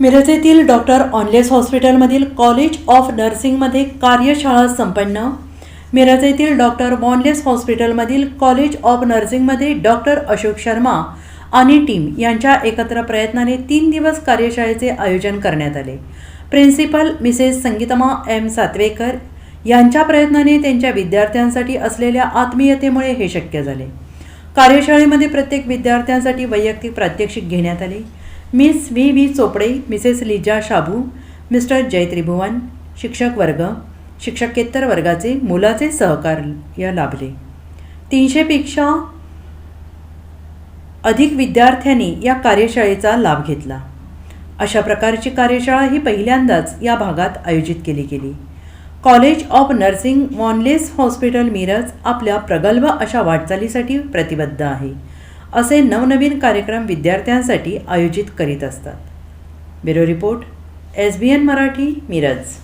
मिरज येथील डॉक्टर ऑनलेस हॉस्पिटलमधील college of नर्सिंगमध्ये कार्यशाळा संपन्न. मिरज येथील डॉक्टर बॉनलेस हॉस्पिटलमधील कॉलेज ऑफ नर्सिंगमध्ये डॉक्टर अशोक शर्मा आणि टीम यांच्या एकत्र प्रयत्नाने तीन दिवस कार्यशाळेचे आयोजन करण्यात आले. प्रिन्सिपल मिसेस संगीतमा एम सातवेकर यांच्या प्रयत्नाने त्यांच्या विद्यार्थ्यांसाठी असलेल्या आत्मीयतेमुळे हे शक्य झाले. कार्यशाळेमध्ये प्रत्येक विद्यार्थ्यांसाठी वैयक्तिक प्रात्यक्षिक घेण्यात आले. Miss V V Chopde Mrs Liza Shabu Mister Jaytribhuvan शिक्षक वर्ग शिक्षकेत्तर वर्गाचे मुलाचे सहकार्य लाभले. तीनशेपेक्षा अधिक विद्यार्थ्यांनी या कार्यशाळेचा लाभ घेतला. अशा प्रकारची कार्यशाळा ही पहिल्यांदाच या भागात आयोजित केली गेली. College of nursing Wanless hospital Miraj आपल्या प्रगल्भ अशा वाटचालीसाठी प्रतिबद्ध आहे. असे नवनवीन कार्यक्रम विद्यार्थ्यांसाठी आयोजित करीत असतात. Bureau report S B N Marathi Miraj.